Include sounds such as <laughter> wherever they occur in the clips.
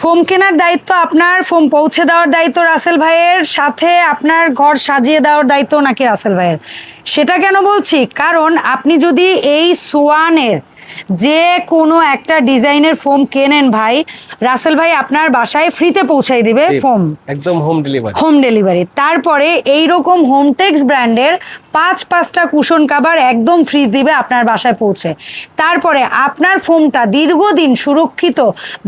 Foam কেনার দায়িত্ব আপনার, ফোম পৌঁছে দেওয়ার দায়িত্ব রাসেল ভাইয়ের, সাথে আপনার ঘর সাজিয়ে দেওয়ার দায়িত্ব নাকি রাসেল ভাইয়ের? সেটা কেন বলছি? কারণ আপনি যদি এই সোয়ানের যে কোনো একটা ডিজাইনের ফোম কেনেন ভাই রাসেল ভাই আপনার বাসায় ফ্রিতে পৌঁছাই দিবে ফোম। একদম হোম ডেলিভারি হোম ডেলিভারি তারপরে এই রকম হোমটেক্স ব্র্যান্ডের পাঁচ পাঁচটা কুশন কাভার একদম ফ্রি দিবে আপনার বাসায় পৌঁছে। তারপরে আপনার ফোমটা দীর্ঘদিন সুরক্ষিত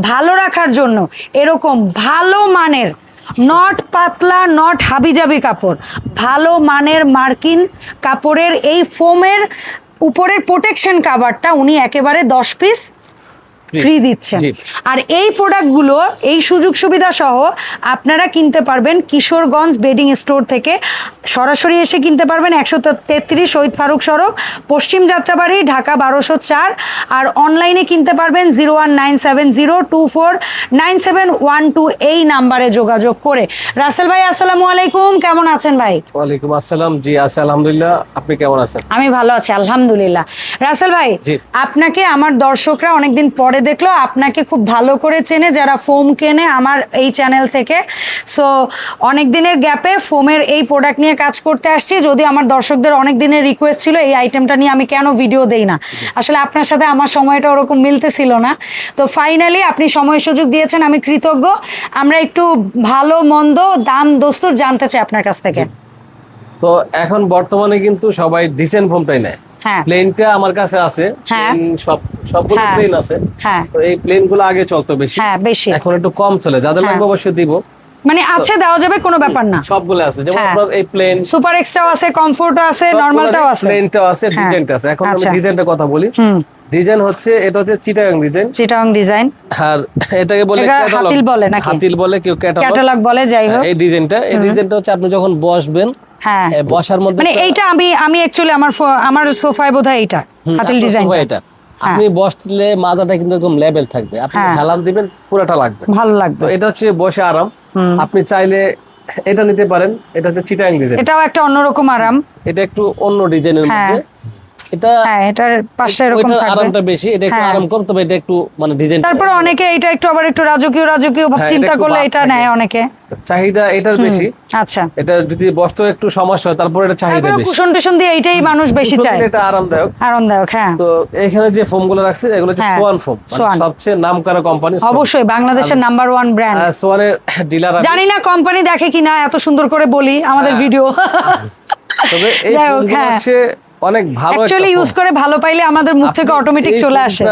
ভালো রাখার জন্য এরকম ভালো মানের নট পাতলা নট হাবিজাবি কাপড় ভালো মানের মার্কিন কাপড়ের এই ফোমের উপরের প্রোটেকশন কাভারটা উনি একেবারে দশ পিস ফ্রি দিচ্ছেন। আর এই প্রোডাক্টগুলো এই সুযোগ সুবিধা সহ আপনারা কিনতে পারবেন কিশোরগঞ্জ বেডিং স্টোর থেকে। সরাসরি এসে কিনতে পারবেন একশো তেত্রিশ শহীদ ফারুক সড়ক পশ্চিম যাত্রাবাড়ি ঢাকা বারোশো চার। আর অনলাইনে কিনতে পারবেন zero one nine seven zero two four nine seven one two এই নাম্বারে যোগাযোগ করে। রাসেল ভাই আসসালামু আলাইকুম। কেমন আছেন ভাই? ওয়ালাইকুম আসসালাম। জি আছে আলহামদুলিল্লাহ। আপনি কেমন আছেন? আমি ভালো আছি আলহামদুলিল্লাহ। রাসেল ভাই আপনাকে আমার দর্শকরা অনেকদিন পরে দেখল, আপনাকে খুব ভালো করে চেনে যারা ফোম কেনে আমার এই চ্যানেল থেকে। সো অনেক দিনের গ্যাপে ফোমের এই প্রোডাক্ট নিয়ে কাজ করতে আসছি। যদি আমার দর্শকদের অনেক দিনের রিকোয়েস্ট ছিল, এই আইটেমটা নিয়ে আমি কেন ভিডিও দেই না। আসলে আপনার সাথে আমার সময়টা ওরকম মিলতেছিল না। তো ফাইনালি আপনি সময় সুযোগ দিয়েছেন, আমি কৃতজ্ঞ। আমরা একটু ভালো, মন্দ, দাম, দস্তুর জানতে চাই আপনার কাছ থেকে। তো এখন বর্তমানে কিন্তু সবাই ডিজাইন ফোমটাই নেয়। প্লেনটা আমার কাছে আছে। হ্যাঁ। সব সবগুলো হ্যাঁ। প্লেন আছে। হ্যাঁ। তো এই প্লেনগুলো আগে চলতো বেশি। হ্যাঁ বেশি। এখন একটু কম চলে। যাদের হ্যাঁ। লাগবে অবশ্যই দিব। মানে আছে দেওয়া যাবে কোনো ব্যাপার না। সবগুলো আছে। যেমন হ্যাঁ। আপনার এই প্লেন সুপার এক্সট্রাও আছে কমফোর্টও আছে নরমালটাও আছে। প্লেনটাও আছে হ্যাঁ। ডিজাইনটা আছে। এখন আমি আচ্ছা। ডিজাইনটা কথা বলি। ডিজাইন হচ্ছে এটা হচ্ছে চিটাগাং ডিজাইন চিটাং ডিজাইন আর এটাকে বলে হাতিল বলে নাকি? হাতিল বলে কেউ ক্যাটালগ ক্যাটালগ বলে যাই হোক। এই ডিজাইনটা এই ডিজাইনটা হচ্ছে আপনি যখন বসবেন হ্যাঁ। বসার মধ্যে মানে এইটা আমি আমি অ্যাকচুয়ালি আমার আমার সোফায় বোধহয় এইটা হাতের ডিজাইন এটা। আপনি বসলে মাজাটা কিন্তু একদম লেভেল থাকবে। আপনি হ্যাঁ। হেলান দিবেন পুরোটা লাগবে। ভালো লাগবে। এটা হচ্ছে বসে আরাম। আপনি চাইলে এটা নিতে পারেন। এটা হচ্ছে চিটাং ডিজাইন এটাও একটা অন্যরকম আরাম। এটা একটু অন্য ডিজাইনের হ্যাঁ। মধ্যে। এটা হ্যাঁ এটার পাশটা এরকম থাকবে। আরামটা বেশি এটা একটু হ্যাঁ। আরাম কম তবে এটা একটু মানে ডিজাইন তারপরে অনেকে এটা একটু আবার একটু রাজকীয় রাজকীয় হ্যাঁ, চিন্তা করলে এটা নেয় অনেকে। চাহিদা এটার বেশি। আচ্ছা। এটা যদি বসতে একটু সমস্যা হয় তারপরে এটা চাহিদা বেশি। কুশন টুশন দিয়ে এইটাই মানুষ বেশি চায়। এটা আরামদায়ক। আরামদায়ক হ্যাঁ। তো এখানে যে ফোমগুলো রাখছে এগুলো হচ্ছে সোয়ান ফোম। সোয়ান। সবচেয়ে নাম কোম্পানি অবশ্যই বাংলাদেশের নাম্বার ওয়ান ব্র্যান্ড সোয়ানের ডিলার জানি না কোম্পানি দেখে কিনা এত সুন্দর করে বলি আমাদের ভিডিও তবে এই। হচ্ছে অনেক ভালো অ্যাকচুয়ালি ইউজ করে ভালো পাইলে আমাদের মুখ থেকে অটোমেটিক চলে আসে।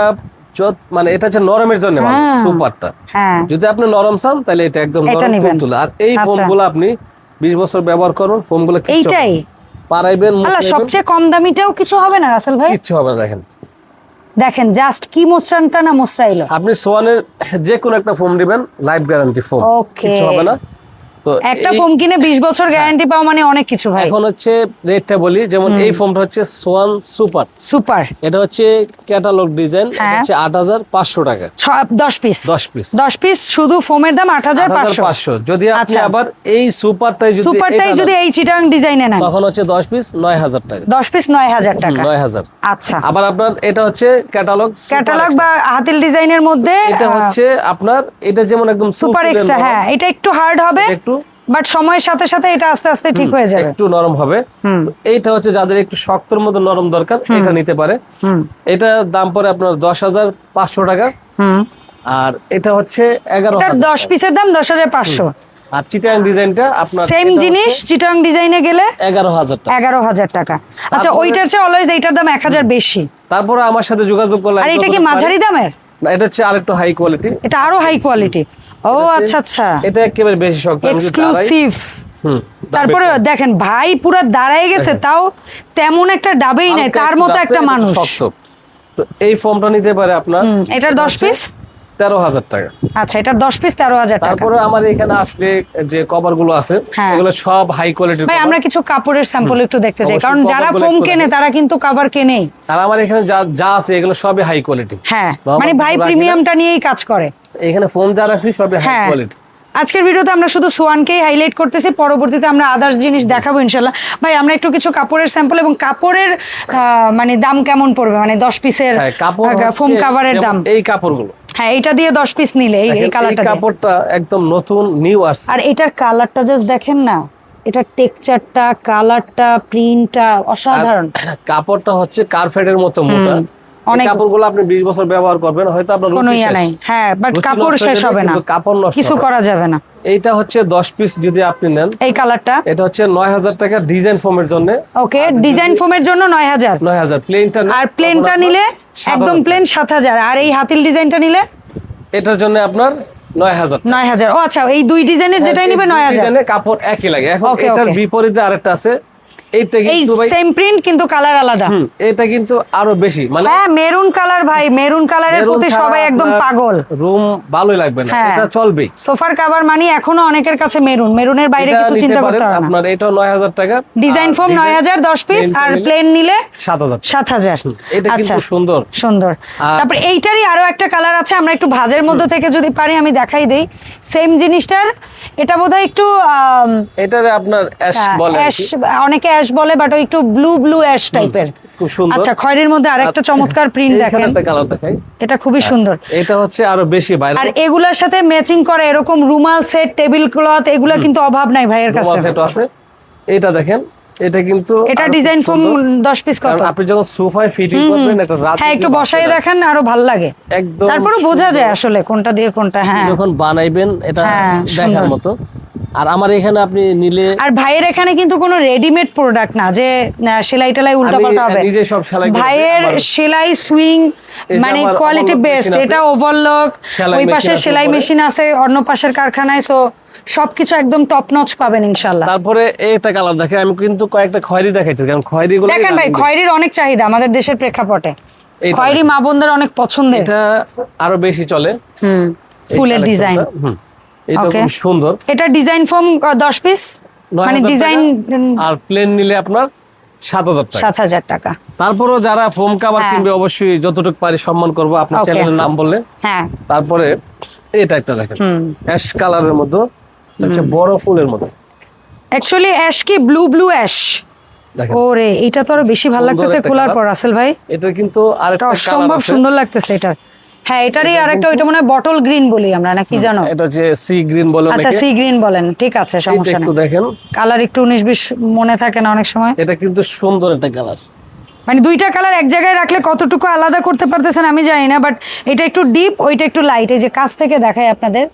মানে এটা হচ্ছে নরমের জন্য হ্যাঁ। সুপারটা। হ্যাঁ। যদি আপনি নরম চান তাহলে এটা একদম নরম তুলে আর এই আচ্ছা। ফোনগুলো আপনি 20 বছর ব্যবহার করুন ফোনগুলো এইটাই। পারাইবেন সবচেয়ে কম দামিটাও কিছু হবে না রাসেল ভাই? কিছু হবে না দেখেন। দেখেন জাস্ট কি মোস্টানটা না মোস্টাইলো আপনি সোয়ানের যে কোনো একটা ফোন দিবেন লাইফ গ্যারান্টি ফোন কিছু হবে না। তো একটা কিনে বিশ বছর গ্যারান্টি পাও মানে অনেক কিছু ভাই। এখন হচ্ছে রেটটা বলি যেমন এই ফোনটা হচ্ছে সোয়ান সুপার সুপার এটা হচ্ছে ক্যাটালগ ডিজাইন এটা। হচ্ছে আট হাজার পাঁচশো টাকা। দশ পিস দশ পিস দশ পিস শুধু ফোমের দাম আট হাজার পাঁচশো। পাঁচশো। যদি আপনি আচ্ছা। আবার এই সুপারটাই যদি সুপারটাই যদি এই চিটাং ডিজাইনে নেন। তখন হচ্ছে দশ পিস নয় হাজার টাকা। দশ পিস নয় হাজার টাকা। নয় হাজার। আচ্ছা। আবার আপনার এটা হচ্ছে ক্যাটালগ ক্যাটালগ বা হাতিল ডিজাইনের মধ্যে এটা হচ্ছে আপনার এটা যেমন একদম সুপার এক্সট্রা হ্যাঁ এটা একটু হার্ড হবে। একটু বাট সময়ের সাথে সাথে এটা আস্তে আস্তে ঠিক হয়ে যাবে। একটু নরম হবে। এইটা হচ্ছে যাদের একটু শক্তর মতো নরম দরকার এটা নিতে পারে। এটা দাম পড়ে আপনার দশ হাজার পাঁচশো টাকা। আর এটা হচ্ছে এগারো দশ পিসের দাম দশ হাজার পাঁচশো। আর চিটাং ডিজাইনটা আপনার সেম জিনিস চিটাং ডিজাইনে গেলে হচ্ছে এগারো হাজার টাকা। এগারো হাজার টাকা। আচ্ছা ওইটার চেয়ে অলওয়েজ এইটার দাম এক হাজার বেশি। তারপরে আমার সাথে যোগাযোগ করলে আর এটা কি মাঝারি দামের? এটা হচ্ছে আরেকটু হাই কোয়ালিটি এটা আরও হাই কোয়ালিটি ও আচ্ছা আচ্ছা। এটা একেবারে বেশি শক্ত এক্সক্লুসিভ তারপরে দেখেন ভাই পুরো দাঁড়ায় গেছে তাও তেমন একটা ডাবেই নাই তার মতো একটা মানুষ। শক্ত। তো এই ফর্মটা নিতে পারে আপনার এটার দশ পিস তেরো হাজার টাকা। আচ্ছা এটার দশ পিস তেরো হাজার টাকা। তারপরে আমার এখানে আসলে যে কভারগুলো আছে হ্যাঁ। এগুলো সব হাই কোয়ালিটির ভাই আমরা কিছু কাপড়ের স্যাম্পল একটু দেখতে চাই কারণ যারা ফোম কেনে তারা কিন্তু কাভার কেনেই। আর আমার এখানে যা যা আছে এগুলো সবই হাই কোয়ালিটি হ্যাঁ মানে ভাই। প্রিমিয়ামটা নিয়েই কাজ করে। এখানে যা রাখছি সবই হাই হ্যাঁ। কোয়ালিটি আজকের ভিডিওতে আমরা শুধু সোয়ানকেই হাইলাইট করতেছি পরবর্তীতে আমরা আদার্স জিনিস দেখাবো ইনশাল্লাহ। ভাই আমরা একটু কিছু কাপড়ের স্যাম্পল এবং কাপড়ের মানে দাম কেমন পড়বে? মানে দশ পিসের কাপড় ফোম কাভারের দাম। এই কাপড়গুলো। হ্যাঁ এটা দিয়ে দশ পিস নিলে এই- কালারটা। কাপড়টা একদম নতুন নিউ আসছে। আর এটার কালারটা জাস্ট দেখেন না এটার টেক্সচারটা কালারটা প্রিন্টটা অসাধারণ। কাপড়টা হচ্ছে কার্পেটের মতো মোটা। অনেক- কাপড়গুলো আপনি 20 বছর ব্যবহার করবেন হয়তো আপনার কোনো ইয়া নাই। হ্যাঁ বাট কাপড় শেষ হবে না। কাপড় নষ্ট কিছু করা যাবে না। এইটা হচ্ছে 10 পিস যদি আপনি নেন এই কালারটা এটা হচ্ছে 9000 টাকা ডিজাইন ফোমের জন্য। ওকে ডিজাইন ফোমের জন্য নয় হাজার। 9000 প্লেনটা আর প্লেনটা নিলে একদম প্লেন সাত হাজার। আর এই হাতিল ডিজাইনটা নিলে? এটার জন্য আপনার 9000 নয় হাজার। ও আচ্ছা এই দুই ডিজাইনের যেটাই নিবে নয় হাজার। কাপড় একই লাগে। এখন এটার বিপরীতে আরেকটা আছে এইটা কিন্তু ভাই সেম প্রিন্ট কিন্তু কালার আলাদা। এটা কিন্তু আরও বেশি মানে হ্যাঁ মেরুন কালার ভাই মেরুন কালারের প্রতি সবাই একদম পাগল। রুম ভালোই লাগবে না হ্যাঁ। এটা চলবেই। সোফার কাভার মানে এখনও অনেকের কাছে মেরুন মেরুনের বাইরে কিছু চিন্তা করতে হবে না। আপনার এটা 9000 টাকা ডিজাইন আর ফোম design- নয় হাজার দশ পিস আর প্লেন নিলে 7000 সাত হাজার। এটা আচ্ছা কিন্তু সুন্দর। সুন্দর তারপর এইটারই আরও একটা কালার আছে আমরা একটু ভাজের মধ্যে থেকে যদি পারি আমি দেখাই দেই। সেম জিনিসটার এটা বোধহয় একটু আম, এটারে আপনার অ্যাশ বলে অ্যাশ অনেকে অ্যাশ বলে বাট ওই একটু ব্লু ব্লু অ্যাশ টাইপের খুব সুন্দর। আচ্ছা খয়েরির মধ্যে আরেকটা চমৎকার প্রিন্ট দেখেন। এটা খুবই সুন্দর। এটা হচ্ছে আরও বেশি আর এগুলার সাথে ম্যাচিং করে এরকম রুমাল সেট টেবিল ক্লথ এগুলা কিন্তু অভাব নাই ভাইয়ের কাছে। সেট আছে। এটা দেখেন এটা কিন্তু এটা ডিজাইন সুন্দর। দশ পিস কত? আপনি যখন সোফায় ফিটিং করবেন একটা রাত হ্যাঁ একটু বসাই দেখেন আরও ভালো লাগে। একদম তারপরে বোঝা যায় আসলে কোনটা দিয়ে কোনটা হ্যাঁ। যখন বানাইবেন এটা হ্যাঁ, দেখার। মতো। আর আমার এখানে আপনি নিলে আর ভাইয়ের এখানে কিন্তু কোনো রেডিমেড প্রোডাক্ট না যে সেলাই টেলাই উল্টা আমি পাল্টা হবে। নিজে সব সেলাই ভাইয়ের সেলাই সুইং মানে কোয়ালিটি বেস্ট এটা ওভারলক ওই পাশে সেলাই মেশিন আছে অন্য পাশের কারখানায় সো সবকিছু একদম টপ নচ পাবেন ইনশাল্লাহ তারপরে এইটা কালার দেখে আমি কিন্তু কয়েকটা খয়েরি দেখাইছি কারণ খয়েরি গুলো দেখেন ভাই খয়েরির অনেক চাহিদা আমাদের দেশের প্রেক্ষাপটে। খয়েরি মা বোনদের অনেক পছন্দের। এটা আরও বেশি চলে। হুম। ফুলের ডিজাইন হুম। এটা. খুব সুন্দর। এটা ডিজাইন ফর্ম দশ পিস মানে ডিজাইন আর প্লেন নিলে আপনার সাত হাজার টাকা। সাত হাজার টাকা। তারপরেও যারা ফোম কাভার হ্যাঁ। কিনবে অবশ্যই যতটুকু পারি সম্মান করব। আপনার চ্যানেলের নাম বললে। হ্যাঁ। তারপরে এটা একটা দেখেন। অ্যাশ কালারের মধ্যে হচ্ছে বড় ফুলের মধ্যে। অ্যাকচুয়ালি অ্যাশ কি? ব্লু ব্লু অ্যাশ ওরে এটা তো আরও বেশি ভালো লাগতেছে একটা খোলার পর রাসেল ভাই। এটা কিন্তু আরেকটা অসম্ভব সুন্দর লাগতেছে এটা হ্যাঁ এটারই আরেকটা ওইটা মনে হয় বটল গ্রিন বলি আমরা না কি জানো? এটা হচ্ছে সি গ্রিন বলে আচ্ছা সি গ্রিন বলেন ঠিক আছে সমস্যা একটু দেখেন। কালার একটু উনিশ বিশ মনে থাকে না অনেক সময়। এটা কিন্তু সুন্দর একটা কালার মানে দুইটা কালার এক জায়গায় রাখলে কতটুকু আলাদা করতে পারতেছেন আমি জানি না বাট এটা একটু ডিপ ওইটা একটু লাইট এই যে কাছ থেকে দেখাই আপনাদের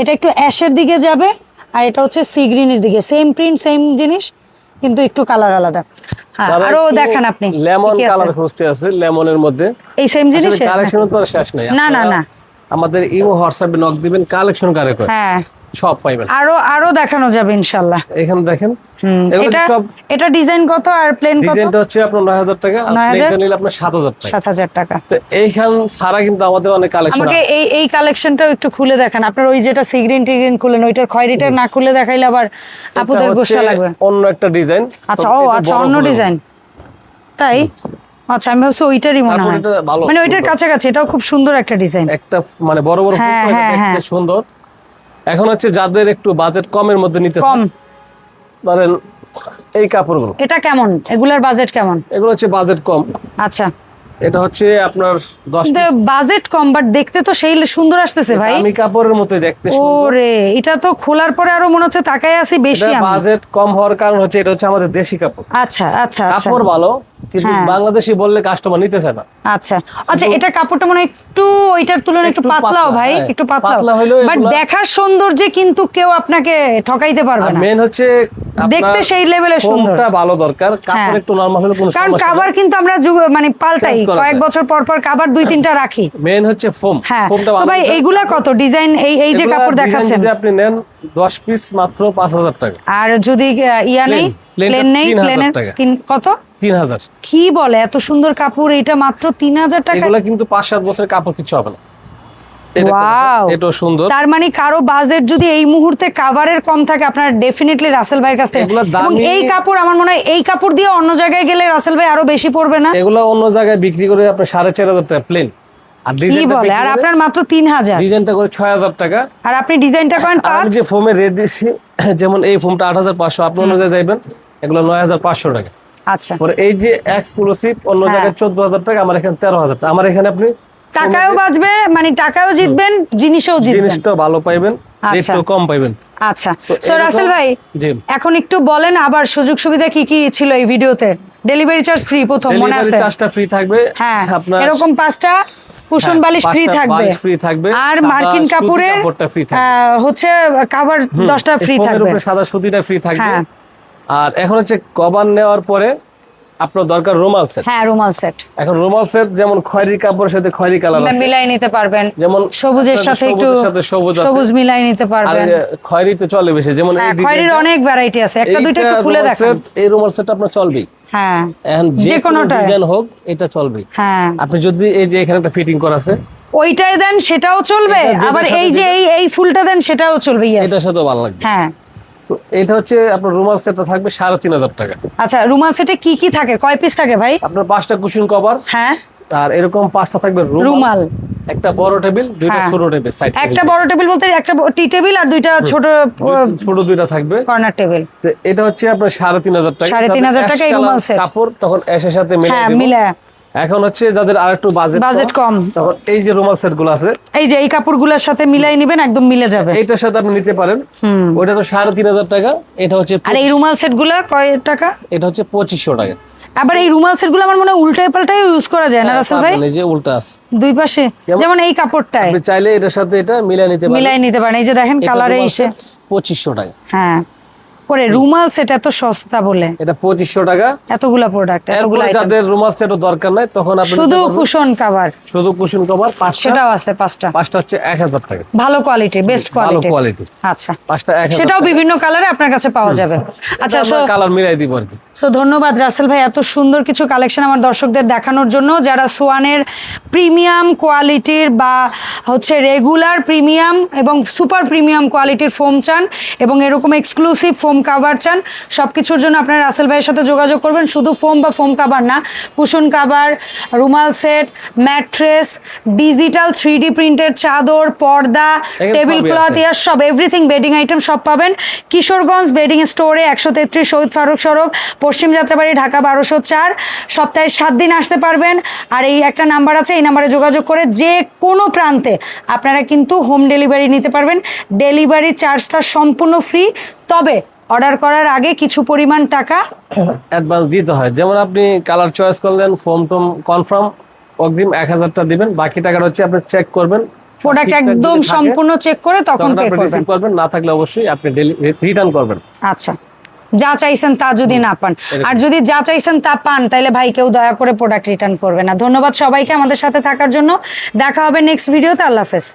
এটা একটু অ্যাশের দিকে যাবে আর এটা হচ্ছে সি গ্রিনের দিকে। সেম প্রিন্ট সেম জিনিস। কিন্তু একটু কালার আলাদা। হ্যাঁ আরও দেখেন আপনি লেমন? কালার খুঁজতে আছে লেমনের মধ্যে। এই সেম জিনিস? কালেকশন তো শেষ নাই। না, না, না। আমাদের ইমো হোয়াটসঅ্যাপে নক দিবেন কালেকশন কারে করে হ্যাঁ। সব পাইবেন। আরও আরও দেখানো যাবে ইনশাল্লাহ। এখানে দেখেন। এটা এটা ডিজাইন কত আর প্লেন কত? ডিজাইনটা হচ্ছে আপনার নয় হাজার টাকা আর প্লেনটা নিলে আপনার সাত হাজার টাকা। সাত হাজার টাকা। তো এইখান ছাড়া কিন্তু আমাদের অনেক কালেকশন আমাকে এই এই কালেকশনটাও একটু খুলে দেখান। আপনার ওই যেটা সিগ্রিন টিগ্রিন খুলেন ওইটার খয়রিটা না খুলে দেখাইলে আবার আপুদের গোসা লাগবে। অন্য একটা ডিজাইন। আচ্ছা ও আচ্ছা অন্য ডিজাইন। তাই? আচ্ছা আমি ভাবছি ওইটারই মনে হয়। মানে ওইটার কাছাকাছি এটাও খুব সুন্দর একটা ডিজাইন। একটা মানে বড় বড় হ্যাঁ, হ্যাঁ, হ্যাঁ। সুন্দর। এখন হচ্ছে যাদের একটু বাজেট কমের মধ্যে নিতে কম। ধরেন এই কাপড়গুলো। এটা কেমন? এগুলার বাজেট কেমন? এগুলো হচ্ছে বাজেট কম। আচ্ছা। এটা হচ্ছে আপনার দশ কিন্তু বাজেট কম বাট দেখতে তো সেই সুন্দর আসতেছে ভাই। আমি কাপড়ের মতোই দেখতে সুন্দর। ওরে এটা তো খোলার পরে আরও মনে হচ্ছে তাকায় আছি বেশি আমি। বাজেট কম হওয়ার কারণ হচ্ছে এটা হচ্ছে আমাদের দেশি কাপড়। আচ্ছা আচ্ছা আচ্ছা। কাপড় ভালো কিন্তু হ্যাঁ। বাংলাদেশি বললে কাস্টমার নিতেছে না। আচ্ছা। আচ্ছা এটা কাপড়টা মনে একটু ওইটার তুলনায় একটু পাতলাও ভাই হ্যাঁ। একটু পাতলা। বাট দেখার সৌন্দর্যে কিন্তু কেউ আপনাকে ঠকাইতে পারবে না। মেন হচ্ছে দেখতে সেই সুন্দর। ভালো দরকার কাপড় হ্যাঁ। একটু নরমাল হলে কোনো কারণ কাবার কিন্তু আমরা মানে পাল্টাই। কয়েক বছর পর পর কাবার দুই তিনটা রাখি। মেন হচ্ছে ফোম হ্যাঁ। ফোমটা ভালো ভাই এইগুলা কত? ডিজাইন এই এই যে কাপড় দেখাচ্ছেন। যদি আপনি নেন 10 পিস মাত্র 5000 টাকা। আর যদি ইয়া নেই? প্লেন নেই? প্লেনের তিন কত? 3000 কি বলে? এত সুন্দর কাপড় এটা মাত্র তিন হাজার টাকা? এগুলা কিন্তু 5-7 বছরের কাপড় কিছু হবে না। এটা সুন্দর। তার মানে কারও বাজেট যদি এই মুহূর্তে কাভারের কম থাকে আপনার ডেফিনেটলি রাসেল ভাইয়ের কাছ থেকে। এগুলো এবং এই কাপড় আমার মনে হয় এই কাপড় দিয়ে অন্য জায়গায় গেলে রাসেল ভাই আরও বেশি পড়বে না? এগুলো অন্য জায়গায় বিক্রি করে আপনার 4500 টাকা প্লেন কি বলে? আর আপনার মাত্র তিন হাজার। ডিজাইনটা করে 6000 টাকা। আর আপনি ডিজাইনটা করেন আমি যে ফোমে রেট <coughs> যেমন এই ফোমটা 8500 আপনি অন্য জায়গায় যাইবেন এগুলো 9500 টাকা। আচ্ছা। এই যে এক্সক্লুসিভ অন্য হ্যাঁ। জায়গায় 14000 টাকা আমার এখানে 13000 টাকা। আমার এখানে আপনি টাকাও বাঁচবে মানে টাকাও জিতবেন জিনিসও জিতবেন। জিনিসটা ভালো পাইবেন আচ্ছা। রেটটাও কম পাইবেন। আচ্ছা। সো রাসেল ভাই জি। এখন একটু বলেন আবার সুযোগ সুবিধা কি কি ছিল এই ভিডিওতে? ডেলিভারি চার্জ ফ্রি প্রথম মনে আছে? ডেলিভারি চার্জটা ফ্রি থাকবে। হ্যাঁ আপনার এরকম পাঁচটা কুশন হ্যাঁ, বালিশ ফ্রি থাকবে। free থাকবে, আর মার্কিন কাপড়ের হচ্ছে কভার দশটা ফ্রি ফোমের থাকবে। উপরে সাদা সুতিটা ফ্রি থাকবে। হ্যাঁ। আর এখন হচ্ছে কভার নেওয়ার পরে আপনার দরকার রুমাল সেট হ্যাঁ রুমাল সেট এখন রুমাল সেট যেমন খয়েরি কাপড়ের সাথে খয়েরি কালার আছে। মিলাই নিতে পারবেন। যেমন সবুজের সাথে একটু সবুজ সবুজ মিলাই নিতে আর পারবেন। খয়েরি তো চলে বেশি। যেমন এই হ্যাঁ খয়েরির অনেক ভ্যারাইটি আছে। একটা দুইটা একটু খুলে দেখান। এই রুমাল সেট আপনার চলবেই। হ্যাঁ যে যে কোনো কোনোটায়? ডিজাইন হোক এটা চলবেই। হ্যাঁ। আপনি যদি এই যে এখানে একটা ফিটিং করা আছে ওইটাই দেন সেটাও চলবে। আবার এই যে এই এই ফুলটা দেন সেটাও চলবে এটার সাথেও ভালো লাগবে। হ্যাঁ। তো এটা হচ্ছে আপনার রুমাল সেটটা থাকবে সাড়ে তিন হাজার টাকা। আচ্ছা রুমাল সেটে কি কি থাকে? কয় পিস থাকে ভাই? আপনার পাঁচটা কুশন কভার হ্যাঁ। আর এরকম পাঁচটা থাকবে রুমাল একটা বড় টেবিল দুইটা হ্যাঁ। ছোট টেবিল সাইড একটা বড় টেবিল বলতে একটা টি টেবিল আর দুইটা ছোট ছোট দুইটা থাকবে। কর্নার টেবিল এটা হচ্ছে আপনার সাড়ে তিন হাজার টাকা। সাড়ে তিন হাজার যাদের টাকা এই রুমাল set। কাপড় তখন অ্যাশের সাথে মিলাই হ্যাঁ মিলে এখন হচ্ছে যাদের আর একটু বাজেট বাজেট কম। তখন এই যে রুমাল সেটগুলো আছে এই যে এই কাপড়গুলোর সাথে মিলাই নিবেন একদম মিলে যাবে। এইটার সাথে আপনি নিতে পারেন। ওইটা তো সাড়ে তিন হাজার টাকা এটা হচ্ছে আর এই রুমাল সেটগুলো কয় টাকা? এটা হচ্ছে পঁচিশশো টাকা। আবার এই রুমাল সেটগুলো আমার মনে হয় উল্টায় পাল্টায় ইউজ করা যায় না রাসেল ভাই? এই যে উল্টা আছে। দুই পাশে যেমন- এই কাপড়টায়। আপনি চাইলে এটার সাথে এটা মিলাই নিতে পারেন। মিলাই নিতে পারেন। এই যে দেখেন কালারে এসে পঁচিশশো টাকা। হ্যাঁ। পরে রুমাল সেট এত সস্তা বলে। এটা পঁচিশশো টাকা। এতগুলা প্রোডাক্ট এতগুলা যাদের রুমাল দরকার নাই তখন আপনি শুধু কুশন কাভার শুধু কুশন কভার সেটাও আছে পাঁচটা। পাঁচটা হচ্ছে এক হাজার টাকা। ভালো কোয়ালিটি বেস্ট কোয়ালিটি কোয়ালিটি আচ্ছা। পাঁচটা সেটাও বিভিন্ন কালারে আপনার কাছে পাওয়া যাবে। আচ্ছা কালার মিলাই দিব আর কি। সো ধন্যবাদ রাসেল ভাই এত সুন্দর কিছু কালেকশন আমার দর্শকদের দেখানোর জন্য। যারা সোয়ানের প্রিমিয়াম কোয়ালিটির বা হচ্ছে রেগুলার প্রিমিয়াম এবং সুপার প্রিমিয়াম কোয়ালিটির ফোম চান এবং এরকম এক্সক্লুসিভ ফোম কাভার চান সব কিছুর জন্য আপনারা রাসেল ভাইয়ের সাথে যোগাযোগ করবেন। শুধু ফোম বা ফোম কাভার না কুশন কাভার রুমাল set mattress digital three D printed চাদর পর্দা টেবিল ক্লথ ইয়ার সব এভরিথিং বেডিং আইটেম সব পাবেন। কিশোরগঞ্জ বেডিং স্টোরে একশো তেত্রিশ শহীদ ফারুক সড়ক পশ্চিম যাত্রাবাড়ি ঢাকা বারোশো চার। সপ্তাহে সাত দিন আসতে পারবেন। আর এই একটা নাম্বার আছে এই নাম্বারে যোগাযোগ করে যে কোনো প্রান্তে আপনারা কিন্তু হোম ডেলিভারি নিতে পারবেন। ডেলিভারি চার্জটা সম্পূর্ণ ফ্রি তবে অর্ডার করার আগে কিছু পরিমাণ টাকা অ্যাডভান্স দিতে হয়। যেমন আপনি কালার চয়েস করলেন ফোম টোম কনফার্ম অগ্রিম এক হাজারটা দিবেন বাকি টাকাটা হচ্ছে আপনি চেক করবেন। প্রোডাক্ট একদম সম্পূর্ণ চেক করে তখন পে করবেন। করবেন না থাকলে অবশ্যই আপনি রিটার্ন করবেন। আচ্ছা। যা চাইছেন তা যদি না পান। আর যদি যা চাইছেন তা পান তাহলে ভাই কেউ দয়া করে প্রোডাক্ট রিটার্ন করবে না। ধন্যবাদ সবাইকে আমাদের সাথে থাকার জন্য। দেখা হবে নেক্সট ভিডিওতে আল্লাহ হাফেজ।